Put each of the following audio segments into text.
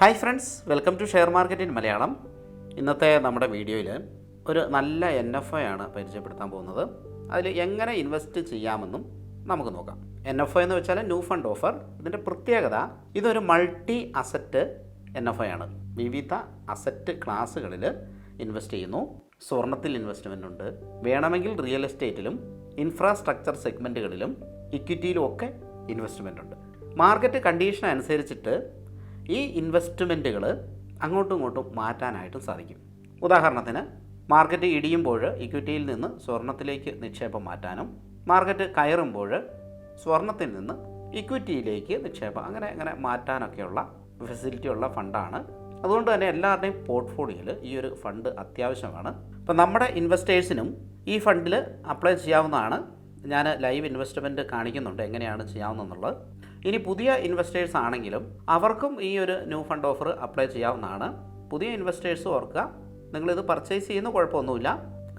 Hi friends welcome to share market in Malayalam ഇന്നത്തെ നമ്മുടെ വീഡിയോയിൽ ഒരു നല്ല എൻ എഫ് ഐ ആണ് പരിചയപ്പെടുത്താൻ പോകുന്നത്. അതിൽ എങ്ങനെ ഇൻവെസ്റ്റ് ചെയ്യാമെന്നും നമുക്ക് നോക്കാം. എൻ എഫ് ഐ എന്ന് വെച്ചാൽ ന്യൂ ഫണ്ട് ഓഫർ ഇതിന്റെ പ്രത്യേകത ഇതൊരു multi asset N F I ആണ്. വിവിധ അസറ്റ് ക്ലാസ്സുകളിൽ ഇൻവെസ്റ്റ് ചെയ്യുന്നു. സ്വർണത്തിൽ ഇൻവെസ്റ്റ്മെന്റ് ഉണ്ട്. വേണമെങ്കിൽ റിയൽ എസ്റ്റേറ്റിലും ഇൻഫ്രാസ്ട്രക്ചർ സെഗ്മെന്റുകളിലും ഇക്വിറ്റിയിലും ഒക്കെ ഇൻവെസ്റ്റ്മെന്റ് ഉണ്ട്. മാർക്കറ്റ് കണ്ടീഷൻ അനുസരിച്ചിട്ട് ഈ ഇൻവെസ്റ്റ്മെന്റുകൾ അങ്ങോട്ടും ഇങ്ങോട്ടും മാറ്റാനായിട്ടും സാധിക്കും. ഉദാഹരണത്തിന് മാർക്കറ്റ് ഇടിയുമ്പോൾ ഇക്വിറ്റിയിൽ നിന്ന് സ്വർണത്തിലേക്ക് നിക്ഷേപം മാറ്റാനും മാർക്കറ്റ് കയറുമ്പോൾ സ്വർണത്തിൽ നിന്ന് ഇക്വിറ്റിയിലേക്ക് നിക്ഷേപം അങ്ങനെ അങ്ങനെ മാറ്റാനൊക്കെയുള്ള ഫെസിലിറ്റി ഉള്ള ഫണ്ടാണ് അതുകൊണ്ട് തന്നെ എല്ലാവരുടെയും പോർട്ട്ഫോളിയോയിൽ ഈ ഒരു ഫണ്ട് അത്യാവശ്യമാണ്. അപ്പോൾ നമ്മുടെ ഇൻവെസ്റ്റേഴ്സിനും ഈ ഫണ്ടിൽ അപ്ലൈ ചെയ്യാവുന്നതാണ്. ഞാൻ ലൈവ് ഇൻവെസ്റ്റ്മെന്റ് കാണിക്കുന്നുണ്ട് എങ്ങനെയാണ് ചെയ്യാവുന്നതെന്നുള്ളത്. ഇനി പുതിയ ഇൻവെസ്റ്റേഴ്സ് ആണെങ്കിലും അവർക്കും ഈ ഒരു ന്യൂ ഫണ്ട് ഓഫർ അപ്ലൈ ചെയ്യാവുന്നതാണ്. പുതിയ ഇൻവെസ്റ്റേഴ്സ് ഓർക്കുക നിങ്ങളിത് പർച്ചേസ് ചെയ്യുന്ന കുഴപ്പമൊന്നുമില്ല.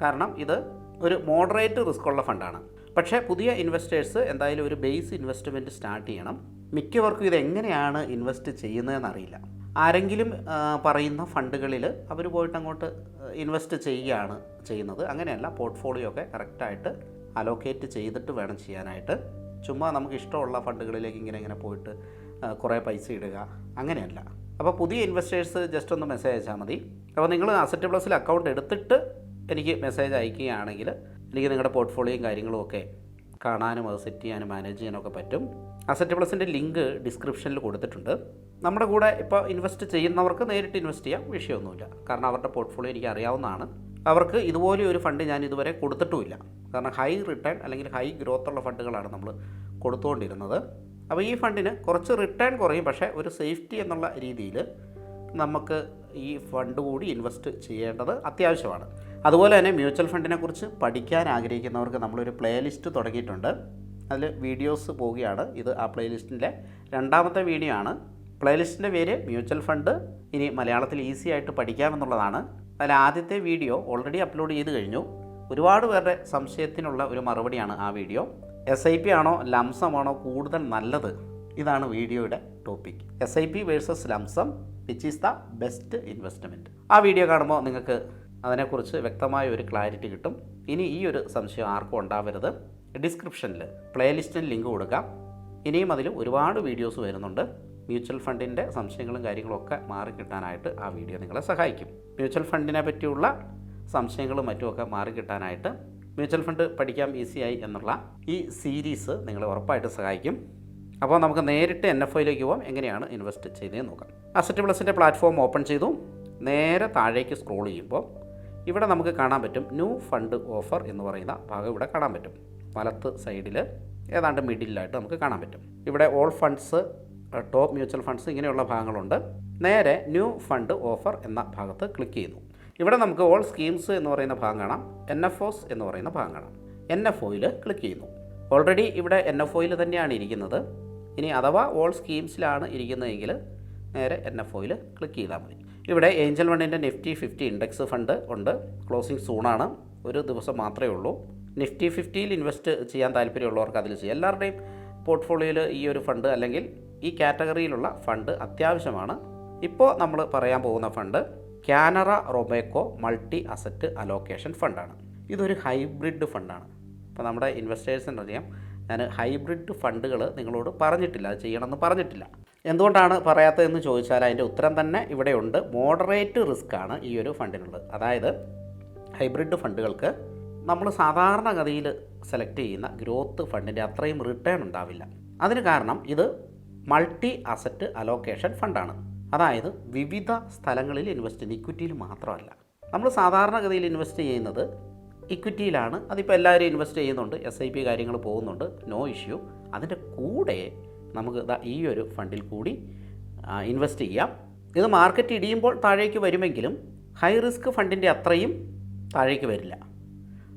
കാരണം ഇത് ഒരു മോഡറേറ്റ് റിസ്ക് ഉള്ള ഫണ്ടാണ് പക്ഷേ പുതിയ ഇൻവെസ്റ്റേഴ്സ് എന്തായാലും ഒരു ബേസ് ഇൻവെസ്റ്റ്മെന്റ് സ്റ്റാർട്ട് ചെയ്യണം. മിക്കവർക്കും ഇത് എങ്ങനെയാണ് ഇൻവെസ്റ്റ് ചെയ്യുന്നതെന്ന് അറിയില്ല ആരെങ്കിലും പറയുന്ന ഫണ്ടുകളിൽ അവർ പോയിട്ട് അങ്ങോട്ട് ഇൻവെസ്റ്റ് ചെയ്യുകയാണ് ചെയ്യുന്നത്. അങ്ങനെയല്ല പോർട്ട്ഫോളിയോ ഒക്കെ കറക്റ്റായിട്ട് അലോക്കേറ്റ് ചെയ്തിട്ട് വേണം ചെയ്യാനായിട്ട്. ചുമ്മാ നമുക്ക് ഇഷ്ടമുള്ള ഫണ്ടുകളിലേക്ക് ഇങ്ങനെ ഇങ്ങനെ പോയിട്ട് കുറേ പൈസ ഇടുക അങ്ങനെയല്ല. അപ്പോൾ പുതിയ ഇൻവെസ്റ്റേഴ്സ് ജസ്റ്റ് ഒന്ന് മെസ്സേജ് അയച്ചാൽ മതി. അപ്പോൾ നിങ്ങൾ അസറ്റ് പ്ലസിൽ അക്കൗണ്ട് എടുത്തിട്ട് എനിക്ക് മെസ്സേജ് അയക്കുകയാണെങ്കിൽ എനിക്ക് നിങ്ങളുടെ പോർട്ട്ഫോളിയോയും കാര്യങ്ങളും ഒക്കെ കാണാനും അത് സെറ്റ് ചെയ്യാനും മാനേജ് ചെയ്യാനൊക്കെ പറ്റും. അസറ്റ് പ്ലസിന്റെ ലിങ്ക് ഡിസ്ക്രിപ്ഷനിൽ കൊടുത്തിട്ടുണ്ട്. നമ്മുടെ കൂടെ ഇപ്പോൾ ഇൻവെസ്റ്റ് ചെയ്യുന്നവർക്ക് നേരിട്ട് ഇൻവെസ്റ്റ് ചെയ്യാം വിഷയമൊന്നുമില്ല. കാരണം അവരുടെ പോർട്ട്ഫോളിയോ എനിക്ക് അറിയാവുന്നതാണ്. അവർക്ക് ഇതുപോലെ ഒരു ഫണ്ട് ഞാൻ ഇതുവരെ കൊടുത്തിട്ടുമില്ല. കാരണം ഹൈ റിട്ടേൺ അല്ലെങ്കിൽ ഹൈ ഗ്രോത്ത് ഉള്ള ഫണ്ടുകളാണ് നമ്മൾ കൊടുത്തുകൊണ്ടിരുന്നത്. അപ്പോൾ ഈ ഫണ്ടിന് കുറച്ച് റിട്ടേൺ കുറയും. പക്ഷേ ഒരു സേഫ്റ്റി എന്നുള്ള രീതിയിൽ നമുക്ക് ഈ ഫണ്ട് കൂടി ഇൻവെസ്റ്റ് ചെയ്യേണ്ടത് അത്യാവശ്യമാണ്. അതുപോലെ തന്നെ മ്യൂച്വൽ ഫണ്ടിനെ കുറിച്ച് പഠിക്കാൻ ആഗ്രഹിക്കുന്നവർക്ക് നമ്മളൊരു പ്ലേലിസ്റ്റ് തുടങ്ങിയിട്ടുണ്ട്. അതിൽ വീഡിയോസ് പോവുകയാണ്. ഇത് ആ പ്ലേലിസ്റ്റിന്റെ രണ്ടാമത്തെ വീഡിയോ ആണ്. പ്ലേലിസ്റ്റിന്റെ പേര് മ്യൂച്വൽ ഫണ്ട്. ഇനി മലയാളത്തിൽ ഈസി ആയിട്ട് പഠിക്കാമെന്നുള്ളതാണ് അതിൽ ആദ്യത്തെ വീഡിയോ ഓൾറെഡി അപ്ലോഡ് ചെയ്ത് കഴിഞ്ഞു. ഒരുപാട് പേരുടെ സംശയത്തിനുള്ള ഒരു മറുപടിയാണ് ആ വീഡിയോ. എസ് ഐ പി ആണോ ലംസമാണോ കൂടുതൽ നല്ലത്? ഇതാണ് വീഡിയോയുടെ topic S I P versus lump sum which is the best investment ആ വീഡിയോ കാണുമ്പോൾ നിങ്ങൾക്ക് അതിനെക്കുറിച്ച് വ്യക്തമായ ഒരു ക്ലാരിറ്റി കിട്ടും. ഇനി ഈ ഒരു സംശയം ആർക്കും ഉണ്ടാവരുത്. ഡിസ്ക്രിപ്ഷനിൽ പ്ലേലിസ്റ്റിന് ലിങ്ക് കൊടുക്കാം. ഇനിയും അതിൽ ഒരുപാട് വീഡിയോസ് വരുന്നുണ്ട്. മ്യൂച്വൽ ഫണ്ടിന്റെ സംശയങ്ങളും കാര്യങ്ങളും ഒക്കെ മാറിക്കിട്ടാനായിട്ട് ആ വീഡിയോ നിങ്ങളെ സഹായിക്കും. മ്യൂച്വൽ ഫണ്ടിനെ പറ്റിയുള്ള സംശയങ്ങളും മറ്റുമൊക്കെ മാറിക്കിട്ടാനായിട്ട് മ്യൂച്വൽ ഫണ്ട് പഠിക്കാം ഈസിയായി എന്നുള്ള ഈ സീരീസ് നിങ്ങളെ ഉറപ്പായിട്ട് സഹായിക്കും. അപ്പോൾ നമുക്ക് നേരിട്ട് എൻ എഫ് ഐയിലേക്ക് പോകാം എങ്ങനെയാണ് ഇൻവെസ്റ്റ് ചെയ്തതെന്ന് നോക്കാം. അസറ്റ് പ്ലസിന്റെ പ്ലാറ്റ്ഫോം ഓപ്പൺ ചെയ്തു. നേരെ താഴേക്ക് സ്ക്രോൾ ചെയ്യുമ്പോൾ ഇവിടെ നമുക്ക് കാണാൻ പറ്റും ന്യൂ ഫണ്ട് ഓഫർ എന്ന് പറയുന്ന ഭാഗം ഇവിടെ കാണാൻ പറ്റും. വലത്ത് സൈഡിൽ ഏതാണ്ട് മിഡിലായിട്ട് നമുക്ക് കാണാൻ പറ്റും. ഇവിടെ all funds top mutual funds ഇങ്ങനെയുള്ള ഭാഗങ്ങളുണ്ട്. നേരെ ന്യൂ ഫണ്ട് ഓഫർ എന്ന ഭാഗത്ത് ക്ലിക്ക് ചെയ്യുന്നു ഇവിടെ നമുക്ക് ഓൾ സ്കീംസ് എന്ന് പറയുന്ന ഭാഗം കാണാം. എൻ എഫ് ഒസ് എന്ന് പറയുന്ന ഭാഗം കാണാം. എൻ എഫ് ഒയിൽ ക്ലിക്ക് ചെയ്യുന്നു. ഓൾറെഡി ഇവിടെ എൻ എഫ് ഒയിൽ തന്നെയാണ് ഇരിക്കുന്നത്. ഇനി അഥവാ ഓൾ സ്കീംസിലാണ് ഇരിക്കുന്നതെങ്കിൽ നേരെ എൻ എഫ് ഒയിൽ ക്ലിക്ക് ചെയ്താൽ മതി. ഇവിടെ ഏഞ്ചൽ വണ്ണിന്റെ നിഫ്റ്റി ഫിഫ്റ്റി ഇൻഡെക്സ് ഫണ്ട് ഉണ്ട്. ക്ലോസിംഗ് സൂണാണ് ഒരു ദിവസം മാത്രമേ ഉള്ളൂ. നിഫ്റ്റി ഫിഫ്റ്റിയിൽ ഇൻവെസ്റ്റ് ചെയ്യാൻ താല്പര്യമുള്ളവർക്ക് അതിൽ ചെയ്യാം. എല്ലാവരുടെയും പോർട്ട്ഫോളിയോയിൽ ഈ ഒരു ഫണ്ട് അല്ലെങ്കിൽ ഈ കാറ്റഗറിയിലുള്ള ഫണ്ട് അത്യാവശ്യമാണ്. ഇപ്പോൾ നമ്മൾ പറയാൻ പോകുന്ന fund Canara Robeco multi asset allocation ഫണ്ടാണ്. ഇതൊരു ഹൈബ്രിഡ് ഫണ്ടാണ്. അപ്പോൾ നമ്മുടെ ഇൻവെസ്റ്റേഴ്സിന് അറിയാം ഞാൻ ഹൈബ്രിഡ് ഫണ്ടുകൾ നിങ്ങളോട് പറഞ്ഞിട്ടില്ല അത് ചെയ്യണമെന്ന് പറഞ്ഞിട്ടില്ല. എന്തുകൊണ്ടാണ് പറയാത്തതെന്ന് ചോദിച്ചാൽ അതിന്റെ ഉത്തരം തന്നെ ഇവിടെയുണ്ട്. മോഡറേറ്റ് റിസ്ക് ആണ് ഈ ഒരു ഫണ്ടിനുള്ളത്. അതായത് ഹൈബ്രിഡ് ഫണ്ടുകൾക്ക് നമ്മൾ സാധാരണഗതിയിൽ സെലക്ട് ചെയ്യുന്ന ഗ്രോത്ത് ഫണ്ടിന്റെ അത്രയും റിട്ടേൺ ഉണ്ടാവില്ല. അതിന് കാരണം ഇത് മൾട്ടി അസറ്റ് അലോക്കേഷൻ ഫണ്ടാണ്. അതായത് വിവിധ സ്ഥലങ്ങളിൽ ഇൻവെസ്റ്റ് ചെയ്യുന്ന ഇക്വിറ്റിയിൽ മാത്രമല്ല. നമ്മൾ സാധാരണഗതിയിൽ ഇൻവെസ്റ്റ് ചെയ്യുന്നത് ഇക്വിറ്റിയിലാണ്. അതിപ്പോൾ എല്ലാവരും ഇൻവെസ്റ്റ് ചെയ്യുന്നുണ്ട്. എസ് ഐ പി കാര്യങ്ങൾ പോകുന്നുണ്ട്. നോ ഇഷ്യൂ അതിന്റെ കൂടെ നമുക്ക് ഈ ഒരു ഫണ്ടിൽ കൂടി ഇൻവെസ്റ്റ് ചെയ്യാം. ഇത് മാർക്കറ്റ് ഇടിയുമ്പോൾ താഴേക്ക് വരുമെങ്കിലും ഹൈ റിസ്ക് ഫണ്ടിന്റെ അത്രയും താഴേക്ക് വരില്ല.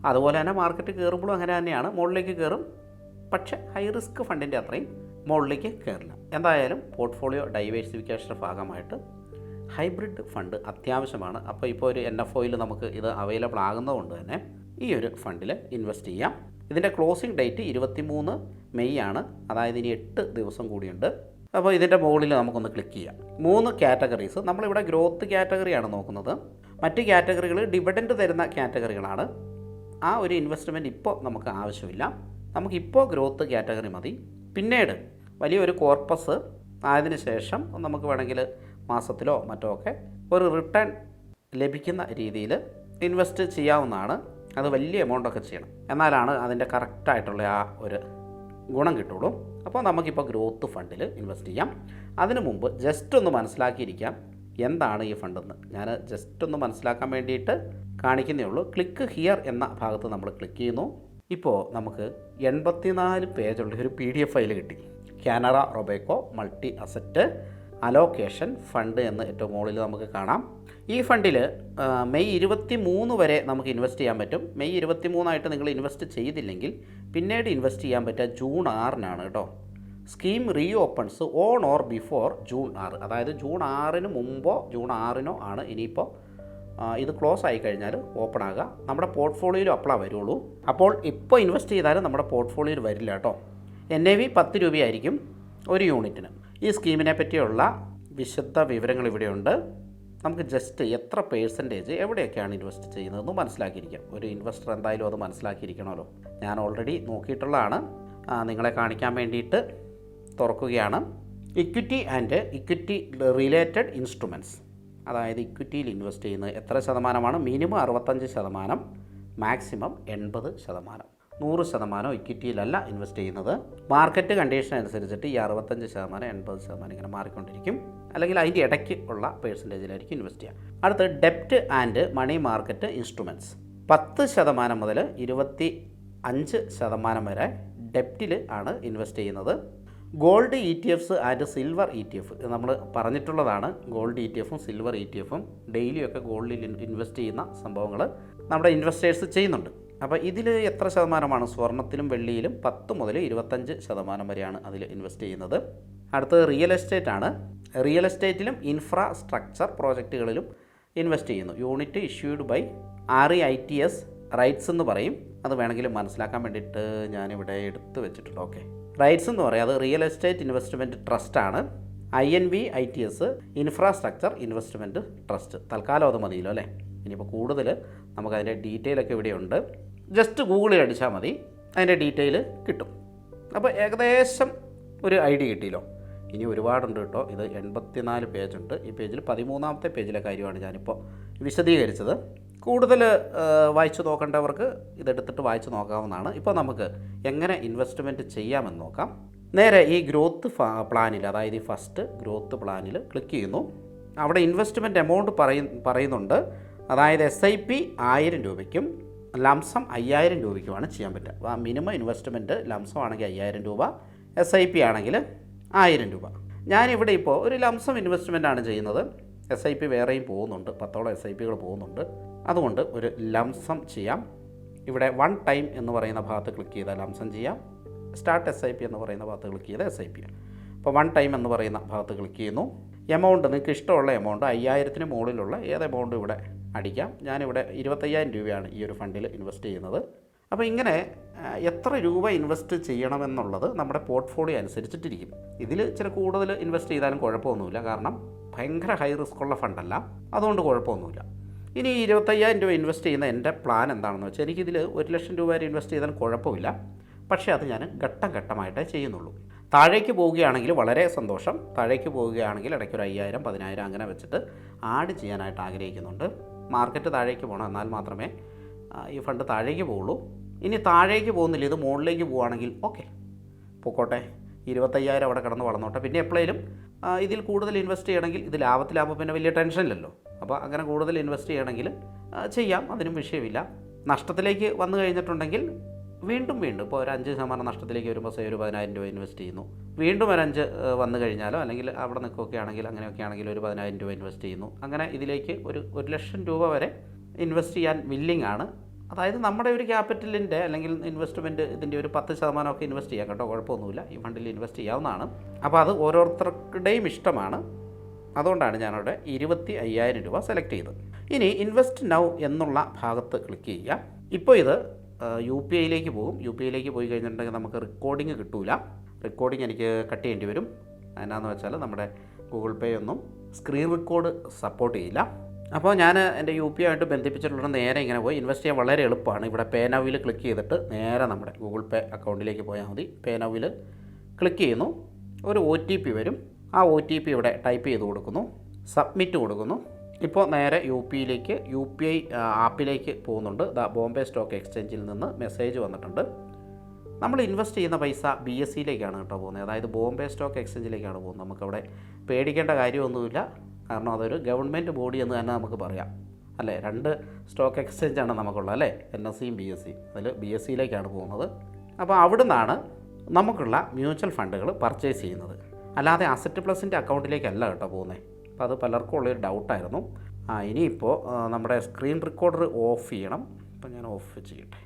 അതുപോലെ തന്നെ മാർക്കറ്റ് കയറുമ്പോഴും അങ്ങനെ തന്നെയാണ്. മുകളിലേക്ക് കയറും. പക്ഷേ ഹൈ റിസ്ക് ഫണ്ടിന്റെ അത്രയും മുകളിലേക്ക് കയറില്ല എന്തായാലും പോർട്ട്ഫോളിയോ ഡൈവേഴ്സിഫിക്കേഷന്റെ ഭാഗമായിട്ട് ഹൈബ്രിഡ് ഫണ്ട് അത്യാവശ്യമാണ്. അപ്പോൾ ഇപ്പോൾ ഒരു എൻ എഫ് ഒയിൽ നമുക്ക് ഇത് അവൈലബിൾ ആകുന്നതുകൊണ്ട് തന്നെ ഈ ഒരു ഫണ്ടിൽ ഇൻവെസ്റ്റ് ചെയ്യാം. ഇതിന്റെ ക്ലോസിംഗ് ഡേറ്റ് ഇരുപത്തി മൂന്ന് മെയ് ആണ്. അതായത് ഇനി എട്ട് ദിവസം കൂടിയുണ്ട്. അപ്പോൾ ഇതിന്റെ മുകളിൽ നമുക്കൊന്ന് ക്ലിക്ക് ചെയ്യാം. മൂന്ന് കാറ്റഗറീസ് നമ്മളിവിടെ ഗ്രോത്ത് കാറ്റഗറിയാണ് നോക്കുന്നത്. മറ്റ് കാറ്റഗറികൾ ഡിവിഡൻഡ് തരുന്ന കാറ്റഗറികളാണ് ആ ഒരു ഇൻവെസ്റ്റ്മെന്റ് ഇപ്പോൾ നമുക്ക് ആവശ്യമില്ല. നമുക്കിപ്പോൾ ഗ്രോത്ത് കാറ്റഗറി മതി. പിന്നീട് വലിയൊരു കോർപ്പസ് ആയതിനു ശേഷം നമുക്ക് വേണമെങ്കിൽ മാസത്തിലോ മറ്റോ ഒക്കെ ഒരു റിട്ടേൺ ലഭിക്കുന്ന രീതിയിൽ ഇൻവെസ്റ്റ് ചെയ്യാവുന്നതാണ്. അത് വലിയ എമൗണ്ടൊക്കെ ചെയ്യണം. എന്നാലാണ് അതിന്റെ കറക്റ്റായിട്ടുള്ള ആ ഒരു ഗുണം കിട്ടുള്ളൂ. അപ്പോൾ നമുക്കിപ്പോൾ ഗ്രോത്ത് ഫണ്ടിൽ ഇൻവെസ്റ്റ് ചെയ്യാം. അതിനു മുമ്പ് ജസ്റ്റ് ഒന്ന് മനസ്സിലാക്കിയിരിക്കാം എന്താണ് ഈ ഫണ്ടെന്ന് ഞാൻ ജസ്റ്റ് ഒന്ന് മനസ്സിലാക്കാൻ വേണ്ടിയിട്ട് കാണിക്കുന്നേ ഉള്ളൂ. ക്ലിക്ക് ഹിയർ എന്ന ഭാഗത്ത് നമ്മൾ ക്ലിക്ക് ചെയ്യുന്നു. ഇപ്പോൾ നമുക്ക് എൺപത്തിനാല് പേജുള്ള ഒരു പി ഡി എഫ് ഫയൽ കിട്ടി. Canara Robeco multi asset allocation fund എന്ന് ഏറ്റവും മുകളിൽ നമുക്ക് കാണാം. ഈ ഫണ്ടിൽ മെയ് ഇരുപത്തി മൂന്ന് വരെ നമുക്ക് ഇൻവെസ്റ്റ് ചെയ്യാൻ പറ്റും. മെയ് ഇരുപത്തി മൂന്നായിട്ട് നിങ്ങൾ ഇൻവെസ്റ്റ് ചെയ്തില്ലെങ്കിൽ പിന്നീട് ഇൻവെസ്റ്റ് ചെയ്യാൻ പറ്റുക ജൂൺ ആറിനാണ് കേട്ടോ. Scheme reopens on or before June ആറ്. അതായത് ജൂൺ ആറിന് മുമ്പോ ജൂൺ ആറിനോ ആണ് ഇനിയിപ്പോൾ ഇത് ക്ലോസ് ആയി കഴിഞ്ഞാൽ ഓപ്പൺ ആകുക നമ്മുടെ പോർട്ട്ഫോളിയോയിലും അപ്പോഴാ വരുള്ളൂ. അപ്പോൾ ഇപ്പോൾ ഇൻവെസ്റ്റ് ചെയ്താലും നമ്മുടെ പോർട്ട്ഫോളിയോയിൽ വരില്ല കേട്ടോ എൻ എ വി പത്ത് രൂപയായിരിക്കും ഒരു യൂണിറ്റിന് ഈ സ്കീമിനെ പറ്റിയുള്ള വിശദ വിവരങ്ങൾ ഇവിടെയുണ്ട് നമുക്ക് ജസ്റ്റ് എത്ര പേഴ്സന്റേജ് എവിടെയൊക്കെയാണ് ഇൻവെസ്റ്റ് ചെയ്യുന്നതെന്ന് മനസ്സിലാക്കിയിരിക്കാം. ഒരു ഇൻവെസ്റ്റർ എന്തായാലും അത് മനസ്സിലാക്കിയിരിക്കണമല്ലോ. ഞാൻ ഓൾറെഡി നോക്കിയിട്ടുള്ളതാണ്. നിങ്ങളെ കാണിക്കാൻ വേണ്ടിയിട്ട് തുറക്കുകയാണ്. Equity and equity related instruments അതായത് ഇക്വിറ്റിയിൽ ഇൻവെസ്റ്റ് ചെയ്യുന്നത് എത്ര ശതമാനമാണ്? മിനിമം അറുപത്തഞ്ച് ശതമാനം മാക്സിമം എൺപത് ശതമാനം. നൂറ് ശതമാനം ഇക്വിറ്റിയിലല്ല ഇൻവെസ്റ്റ് ചെയ്യുന്നത്. മാർക്കറ്റ് കണ്ടീഷൻ അനുസരിച്ചിട്ട് ഈ അറുപത്തഞ്ച് ശതമാനം എൺപത് ശതമാനം ഇങ്ങനെ മാറിക്കൊണ്ടിരിക്കും. അല്ലെങ്കിൽ അതിന്റെ ഇടയ്ക്ക് ഉള്ള പേഴ്സന്റേജിലായിരിക്കും ഇൻവെസ്റ്റ് ചെയ്യുക. അടുത്ത് ഡെപ്റ്റ് ആൻഡ് മണി മാർക്കറ്റ് ഇൻസ്ട്രുമെന്റ്സ് പത്ത് ശതമാനം മുതൽ ഇരുപത്തി അഞ്ച് ശതമാനം വരെ ഡെപ്റ്റിൽ ആണ് ഇൻവെസ്റ്റ് ചെയ്യുന്നത്. Gold E T Fs and silver E T F നമ്മൾ പറഞ്ഞിട്ടുള്ളതാണ്. ഗോൾഡ് ഇ ടി എഫും സിൽവർ ഇ ടി എഫും ഡെയിലിയൊക്കെ ഗോൾഡിൽ ഇൻവെസ്റ്റ് ചെയ്യുന്ന സംഭവങ്ങൾ നമ്മുടെ ഇൻവെസ്റ്റേഴ്സ് ചെയ്യുന്നുണ്ട്. അപ്പോൾ ഇതിൽ എത്ര ശതമാനമാണ്? സ്വർണത്തിലും വെള്ളിയിലും പത്ത് മുതൽ ഇരുപത്തഞ്ച് ശതമാനം വരെയാണ് അതിൽ ഇൻവെസ്റ്റ് ചെയ്യുന്നത്. അടുത്തത് റിയൽ എസ്റ്റേറ്റ് ആണ്. റിയൽ എസ്റ്റേറ്റിലും ഇൻഫ്രാസ്ട്രക്ചർ പ്രോജക്റ്റുകളിലും ഇൻവെസ്റ്റ് ചെയ്യുന്നു. Unit issued by R E I T S REITs എന്ന് പറയും. അത് വേണമെങ്കിൽ മനസ്സിലാക്കാൻ വേണ്ടിയിട്ട് ഞാനിവിടെ എടുത്തു വെച്ചിട്ടുണ്ട്. ഓക്കെ റൈറ്റ്സ് എന്ന് പറയും. അത് റിയൽ എസ്റ്റേറ്റ് ഇൻവെസ്റ്റ്മെന്റ് ട്രസ്റ്റ് ആണ്. I N V I T S infrastructure investment trust തൽക്കാലം അത് മതിയല്ലോ അല്ലേ? ഇനിയിപ്പോൾ കൂടുതൽ നമുക്കതിന്റെ ഡീറ്റെയിൽ ഒക്കെ ഇവിടെയുണ്ട് ജസ്റ്റ് ഗൂഗിളിൽ അടിച്ചാൽ മതി. അതിന്റെ ഡീറ്റെയിൽ കിട്ടും. അപ്പോൾ ഏകദേശം ഒരു ഐഡിയ കിട്ടിയല്ലോ. ഇനി ഒരുപാടുണ്ട് കേട്ടോ. ഇത് എൺപത്തിനാല് പേജുണ്ട് ഈ പേജിൽ പതിമൂന്നാമത്തെ പേജിലെ കാര്യമാണ് ഞാനിപ്പോൾ വിശദീകരിച്ചത്. കൂടുതൽ ആ, വായിച്ചു നോക്കേണ്ടവർക്ക് ഇതെടുത്തിട്ട് വായിച്ചു നോക്കാവുന്നതാണ്. ഇപ്പോൾ നമുക്ക് എങ്ങനെ ഇൻവെസ്റ്റ്മെന്റ് ചെയ്യാമെന്ന് നോക്കാം. നേരെ ഈ ഗ്രോത്ത് പ്ലാനിൽ അതായത് ഈ ഫസ്റ്റ് ഗ്രോത്ത് പ്ലാനിൽ ക്ലിക്ക് ചെയ്യുന്നു. അവിടെ ഇൻവെസ്റ്റ്മെന്റ് എമൗണ്ട് പറയ പറയുന്നുണ്ട്. അതായത് എസ് ഐ പി ആയിരം രൂപയ്ക്കും ലംസം അയ്യായിരം രൂപയ്ക്കുമാണ് ചെയ്യാൻ പറ്റുക. അപ്പോൾ മിനിമം ഇൻവെസ്റ്റ്മെന്റ് ലംസം ആണെങ്കിൽ അയ്യായിരം രൂപ എസ് ഐ പി ആണെങ്കിൽ ആയിരം രൂപ. ഞാനിവിടെ ഇപ്പോൾ ഒരു ലംസം ഇൻവെസ്റ്റ്മെന്റ് ആണ് ചെയ്യുന്നത്. എസ് ഐ പി വേറെയും പോകുന്നുണ്ട്. പത്തോളം എസ് ഐ പികൾ പോകുന്നുണ്ട്. അതുകൊണ്ട് ഒരു ലംസം ചെയ്യാം. ഇവിടെ വൺ ടൈം എന്ന് പറയുന്ന ഭാഗത്ത് ക്ലിക്ക് ചെയ്താൽ ലംസം ചെയ്യാം. സ്റ്റാർട്ട് എസ് ഐ പി എന്ന് പറയുന്ന ഭാഗത്ത് ക്ലിക്ക് ചെയ്താൽ എസ് ഐ പി അപ്പോൾ വൺ ടൈം എന്ന് പറയുന്ന ഭാഗത്ത് ക്ലിക്ക് ചെയ്യുന്നു. എമൗണ്ട് നിങ്ങൾക്ക് ഇഷ്ടമുള്ള എമൗണ്ട് അയ്യായിരത്തിന് മുകളിലുള്ള ഏത് എമൗണ്ട് ഇവിടെ അടിക്കാം. ഞാനിവിടെ ഇരുപത്തയ്യായിരം രൂപയാണ് ഈ ഒരു ഫണ്ടിൽ ഇൻവെസ്റ്റ് ചെയ്യുന്നത്. അപ്പോൾ ഇങ്ങനെ എത്ര രൂപ ഇൻവെസ്റ്റ് ചെയ്യണമെന്നുള്ളത് നമ്മുടെ പോർട്ട്ഫോളിയോ അനുസരിച്ചിട്ടിരിക്കും. ഇതിൽ ചില കൂടുതൽ ഇൻവെസ്റ്റ് ചെയ്താലും കുഴപ്പമൊന്നുമില്ല. കാരണം ഭയങ്കര ഹൈ റിസ്ക് ഉള്ള ഫണ്ടല്ല അതുകൊണ്ട് കുഴപ്പമൊന്നുമില്ല. ഇനി ഇരുപത്തയ്യായിരം രൂപ ഇൻവെസ്റ്റ് ചെയ്യുന്ന എന്റെ പ്ലാൻ എന്താണെന്ന് വെച്ചാൽ എനിക്കിതിൽ ഒരു ലക്ഷം രൂപ വരെ ഇൻവെസ്റ്റ് ചെയ്താൽ കുഴപ്പമില്ല. പക്ഷേ അത് ഞാൻ ഘട്ടം ഘട്ടമായിട്ടേ ചെയ്യുന്നുള്ളൂ. താഴേക്ക് പോവുകയാണെങ്കിൽ വളരെ സന്തോഷം. താഴേക്ക് പോവുകയാണെങ്കിൽ ഇടയ്ക്ക് ഒരു അയ്യായിരം പതിനായിരം അങ്ങനെ വെച്ചിട്ട് ആഡ് ചെയ്യാനായിട്ട് ആഗ്രഹിക്കുന്നുണ്ട്. മാർക്കറ്റ് താഴേക്ക് പോകണം. എന്നാൽ മാത്രമേ ഈ ഫണ്ട് താഴേക്ക് പോവുള്ളൂ. ഇനി താഴേക്ക് പോകുന്നില്ല. ഇത് മുകളിലേക്ക് പോവുകയാണെങ്കിൽ ഓക്കെ പൊക്കോട്ടെ. ഇരുപത്തയ്യായിരം അവിടെ കിടന്ന് വളർന്നോട്ടെ. പിന്നെ എപ്പോഴേലും ഇതിൽ കൂടുതൽ ഇൻവെസ്റ്റ് ചെയ്യണമെങ്കിൽ ഇത് ലാഭത്തിലാകുമ്പോൾ പിന്നെ വലിയ ടെൻഷനില്ലല്ലോ അപ്പോൾ അങ്ങനെ കൂടുതൽ ഇൻവെസ്റ്റ് ചെയ്യണമെങ്കിൽ ചെയ്യാം. അതിനും വിഷയമില്ല. നഷ്ടത്തിലേക്ക് വന്നു കഴിഞ്ഞിട്ടുണ്ടെങ്കിൽ വീണ്ടും വീണ്ടും ഇപ്പോൾ ഒരു അഞ്ച് ശതമാനം നഷ്ടത്തിലേക്ക് വരുമ്പോൾ സേ ഒരു പതിനായിരം രൂപ ഇൻവെസ്റ്റ് ചെയ്യുന്നു. വീണ്ടും ഒരു അഞ്ച് വന്നു കഴിഞ്ഞാലോ അല്ലെങ്കിൽ അവിടെ നിൽക്കുകയൊക്കെ ആണെങ്കിൽ അങ്ങനെയൊക്കെ ആണെങ്കിൽ ഒരു പതിനായിരം രൂപ ഇൻവെസ്റ്റ് ചെയ്യുന്നു. അങ്ങനെ ഇതിലേക്ക് ഒരു ഒരു ലക്ഷം രൂപ വരെ ഇൻവെസ്റ്റ് ചെയ്യാൻ വില്ലിംഗ് ആണ്. അതായത് നമ്മുടെ ഒരു ക്യാപിറ്റലിന്റെ അല്ലെങ്കിൽ ഇൻവെസ്റ്റ്മെന്റ് ഇതിന്റെ ഒരു പത്ത് ശതമാനമൊക്കെ ഇൻവെസ്റ്റ് ചെയ്യാം കേട്ടോ കുഴപ്പമൊന്നുമില്ല. ഈ ഫണ്ടിൽ ഇൻവെസ്റ്റ് ചെയ്യാവുന്നതാണ്. അപ്പോൾ അത് ഓരോരുത്തരുടെയും ഇഷ്ടമാണ്. അതുകൊണ്ടാണ് ഞാനവിടെ ഇരുപത്തി അയ്യായിരം രൂപ സെലക്ട് ചെയ്തത്. ഇനി ഇൻവെസ്റ്റ് നൗ എന്നുള്ള ഭാഗത്ത് ക്ലിക്ക് ചെയ്യുക. ഇപ്പോൾ ഇത് യു പി ഐയിലേക്ക് പോകും. യു പി ഐയിലേക്ക് പോയി കഴിഞ്ഞിട്ടുണ്ടെങ്കിൽ നമുക്ക് റെക്കോർഡിങ് കിട്ടൂല. റെക്കോർഡിങ് എനിക്ക് കട്ട് ചെയ്യേണ്ടി വരും. എന്നാന്ന് വെച്ചാൽ നമ്മുടെ ഗൂഗിൾ പേ ഒന്നും സ്ക്രീൻ റെക്കോർഡ് സപ്പോർട്ട് ചെയ്യില്ല. അപ്പോൾ ഞാൻ എന്റെ യു പി ആയിട്ട് ബന്ധിപ്പിച്ചിട്ടുള്ള നേരെ ഇങ്ങനെ പോയി ഇൻവെസ്റ്റ് ചെയ്യാൻ വളരെ എളുപ്പമാണ്. ഇവിടെ പേനാവിൽ ക്ലിക്ക് ചെയ്തിട്ട് നേരെ നമ്മുടെ ഗൂഗിൾ പേ അക്കൗണ്ടിലേക്ക് പോയാൽ മതി. പേനാവിൽ ക്ലിക്ക് ചെയ്യുന്നു. ഒരു ഒ ടി പി വരും. ആ ഒ ടി പി ഇവിടെ ടൈപ്പ് ചെയ്ത് കൊടുക്കുന്നു. സബ്മിറ്റ് കൊടുക്കുന്നു. ഇപ്പോൾ നേരെ യു പിയിലേക്ക് യു പി ഐ ആപ്പിലേക്ക് പോകുന്നുണ്ട്. ദ ബോംബെ സ്റ്റോക്ക് എക്സ്ചേഞ്ചിൽ നിന്ന് മെസ്സേജ് വന്നിട്ടുണ്ട്. നമ്മൾ ഇൻവെസ്റ്റ് ചെയ്യുന്ന പൈസ ബി എസ് സിയിലേക്കാണ് കേട്ടോ പോകുന്നത്. അതായത് ബോംബെ സ്റ്റോക്ക് എക്സ്ചേഞ്ചിലേക്കാണ് പോകുന്നത്. നമുക്കവിടെ പേടിക്കേണ്ട കാര്യമൊന്നുമില്ല. കാരണം അതൊരു ഗവൺമെന്റ് ബോഡി എന്ന് തന്നെ നമുക്ക് പറയാം. അല്ലേ? രണ്ട് സ്റ്റോക്ക് എക്സ്ചേഞ്ചാണ് നമുക്കുള്ളത് അല്ലേ? എൻ എസ് സിയും ബി എസ് സിയും അതിൽ ബി എസ് സിയിലേക്കാണ് പോകുന്നത്. അപ്പോൾ അവിടെ നിന്നാണ് നമുക്കുള്ള മ്യൂച്വൽ ഫണ്ടുകൾ പർച്ചേസ് ചെയ്യുന്നത്. അല്ലാതെ അസറ്റ് പ്ലസിന്റെ അക്കൗണ്ടിലേക്കല്ല കേട്ടോ പോകുന്നത് അപ്പോൾ അത് പലർക്കും ഉള്ളൊരു ഡൗട്ടായിരുന്നു ആ ഇനിയിപ്പോൾ നമ്മുടെ സ്ക്രീൻ റെക്കോർഡർ ഓഫ് ചെയ്യണം. അപ്പോൾ ഞാൻ ഓഫ് ചെയ്യട്ടെ.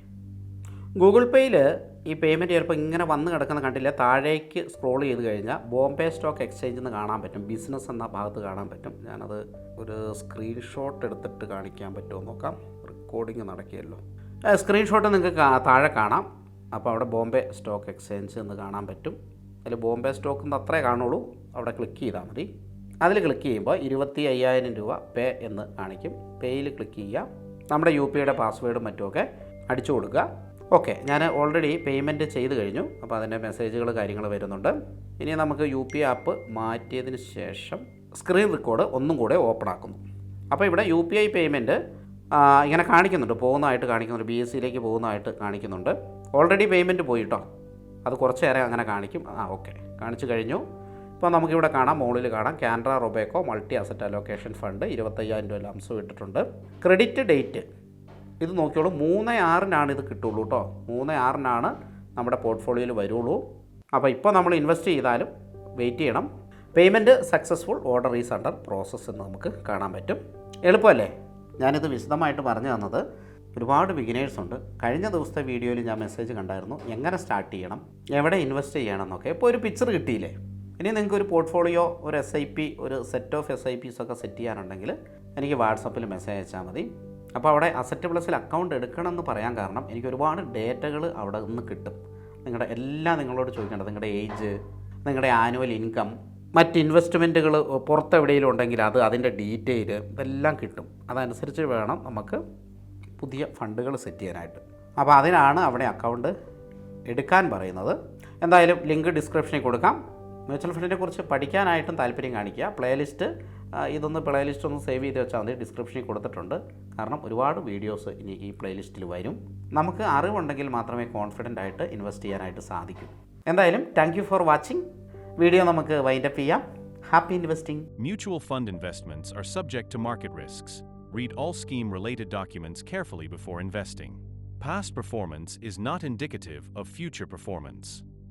ഗൂഗിൾ പേയിൽ ഈ പേയ്മെന്റ് ചിലപ്പോൾ ഇങ്ങനെ വന്ന് കിടക്കുന്ന കണ്ടില്ല. താഴേക്ക് സ്ക്രോൾ ചെയ്ത് കഴിഞ്ഞാൽ ബോംബെ സ്റ്റോക്ക് എക്സ്ചേഞ്ച് എന്ന് കാണാൻ പറ്റും. ബിസിനസ് എന്ന ഭാഗത്ത് കാണാൻ പറ്റും. ഞാനത് ഒരു സ്ക്രീൻഷോട്ട് എടുത്തിട്ട് കാണിക്കാൻ പറ്റുമോ നോക്കാം. റെക്കോർഡിങ് നടക്കിയല്ലോ. സ്ക്രീൻഷോട്ട് നിങ്ങൾക്ക് താഴെ കാണാം. അപ്പോൾ അവിടെ ബോംബെ സ്റ്റോക്ക് എക്സ്ചേഞ്ച് എന്ന് കാണാൻ പറ്റും. അതിൽ ബോംബെ സ്റ്റോക്ക് എന്ന് അത്രേ കാണുള്ളൂ. അവിടെ ക്ലിക്ക് ചെയ്താൽ മതി. അതിൽ ക്ലിക്ക് ചെയ്യുമ്പോൾ ഇരുപത്തി അയ്യായിരം രൂപ പേ എന്ന് കാണിക്കും. പേയിൽ ക്ലിക്ക് ചെയ്യുക. നമ്മുടെ യു പി ഐയുടെ പാസ്വേഡും മറ്റുമൊക്കെ അടിച്ചു കൊടുക്കുക. ഓക്കെ ഞാൻ ഓൾറെഡി പേയ്മെന്റ് ചെയ്ത് കഴിഞ്ഞു. അപ്പോൾ അതിന്റെ മെസ്സേജുകൾ കാര്യങ്ങൾ വരുന്നുണ്ട്. ഇനി നമുക്ക് യു പി ആപ്പ് മാറ്റിയതിന് ശേഷം സ്ക്രീൻ റെക്കോർഡ് ഒന്നും കൂടെ ഓപ്പൺ ആക്കുന്നു. അപ്പോൾ ഇവിടെ യു പി ഐ പേയ്മെന്റ് ഇങ്ങനെ കാണിക്കുന്നുണ്ട്. പോകുന്നതായിട്ട് കാണിക്കുന്നുണ്ട്. ബി എസ് സിയിലേക്ക് പോകുന്നതായിട്ട് കാണിക്കുന്നുണ്ട്. ഓൾറെഡി പേയ്മെന്റ് പോയിട്ടോ? അത് കുറച്ച് നേരം അങ്ങനെ കാണിക്കും. ആ ഓക്കെ. കാണിച്ചു കഴിഞ്ഞു. ഇപ്പോൾ നമുക്കിവിടെ കാണാം. മുകളിൽ കാണാം. Canara Robeco multi asset allocation fund ഇരുപത്തയ്യായിരം രൂപ ലംസം ഇട്ടിട്ടുണ്ട്. ക്രെഡിറ്റ് ഡേറ്റ് ഇത് നോക്കിയോളൂ മൂന്ന് ആറിനാണ് ഇത് കിട്ടുള്ളൂ കേട്ടോ മൂന്ന് ആറിനാണ് നമ്മുടെ പോർട്ട്ഫോളിയോയിൽ വരുള്ളൂ. അപ്പോൾ ഇപ്പോൾ നമ്മൾ ഇൻവെസ്റ്റ് ചെയ്താലും വെയിറ്റ് ചെയ്യണം. Payment successful order is under process എന്ന് നമുക്ക് കാണാൻ പറ്റും. എളുപ്പമല്ലേ? ഞാനിത് വിശദമായിട്ട് പറഞ്ഞു തന്നത്. ഒരുപാട് ബിഗിനേഴ്സ് ഉണ്ട്. കഴിഞ്ഞ ദിവസത്തെ വീഡിയോയിൽ ഞാൻ മെസ്സേജ് കണ്ടായിരുന്നു എങ്ങനെ സ്റ്റാർട്ട് ചെയ്യണം? എവിടെ ഇൻവെസ്റ്റ് ചെയ്യണം? എന്നൊക്കെ. ഇപ്പോൾ ഒരു പിക്ചർ കിട്ടിയില്ലേ? ഇനി നിങ്ങൾക്ക് ഒരു പോർട്ട്ഫോളിയോ ഒരു എസ് ഐ പി ഒരു set of S I Ps ഒക്കെ സെറ്റ് ചെയ്യാനുണ്ടെങ്കിൽ എനിക്ക് വാട്സപ്പിൽ മെസ്സേജ് അയച്ചാൽ മതി. അപ്പോൾ അവിടെ അസറ്റ് പ്ലസിൽ അക്കൗണ്ട് എടുക്കണം എന്ന് പറയാൻ കാരണം എനിക്ക് ഒരുപാട് ഡേറ്റകൾ അവിടെ നിന്ന് കിട്ടും. നിങ്ങളുടെ എല്ലാം നിങ്ങളോട് ചോദിക്കേണ്ടത് നിങ്ങളുടെ ഏജ് നിങ്ങളുടെ ആനുവൽ ഇൻകം മറ്റ് ഇൻവെസ്റ്റ്മെന്റുകൾ പുറത്തെവിടെയെങ്കിലും ഉണ്ടെങ്കിൽ അത് അതിന്റെ ഡീറ്റെയിൽ ഇതെല്ലാം കിട്ടും. അതനുസരിച്ച് വേണം നമുക്ക് പുതിയ ഫണ്ടുകൾ സെറ്റ് ചെയ്യാനായിട്ട്. അപ്പോൾ അതിനാണ് അവിടെ അക്കൗണ്ട് എടുക്കാൻ പറയുന്നത്. എന്തായാലും ലിങ്ക് ഡിസ്ക്രിപ്ഷനിൽ കൊടുക്കാം. മ്യൂച്വൽ ഫണ്ടിനെ കുറിച്ച് പഠിക്കാനായിട്ടും താല്പര്യം കാണിക്കുക. പ്ലേലിസ്റ്റ് ഇതൊന്ന് പ്ലേലിസ്റ്റ് ഒന്ന് സേവ് ചെയ്ത് വെച്ചാൽ മതി. ഡിസ്ക്രിപ്ഷനിൽ കൊടുത്തിട്ടുണ്ട്. കാരണം ഒരുപാട് വീഡിയോസ് ഇനി ഈ പ്ലേലിസ്റ്റിൽ വരും. നമുക്ക് അറിവുണ്ടെങ്കിൽ മാത്രമേ കോൺഫിഡന്റ് ആയിട്ട് ഇൻവെസ്റ്റ് ചെയ്യാനായിട്ട് സാധിക്കൂ. എന്തായാലും thank you for watching video നമുക്ക് വൈൻഡപ്പ് ചെയ്യാം. Happy investing mutual fund investments are subject to market risks Read all scheme related documents carefully before investing. Past performance is not indicative of future performance.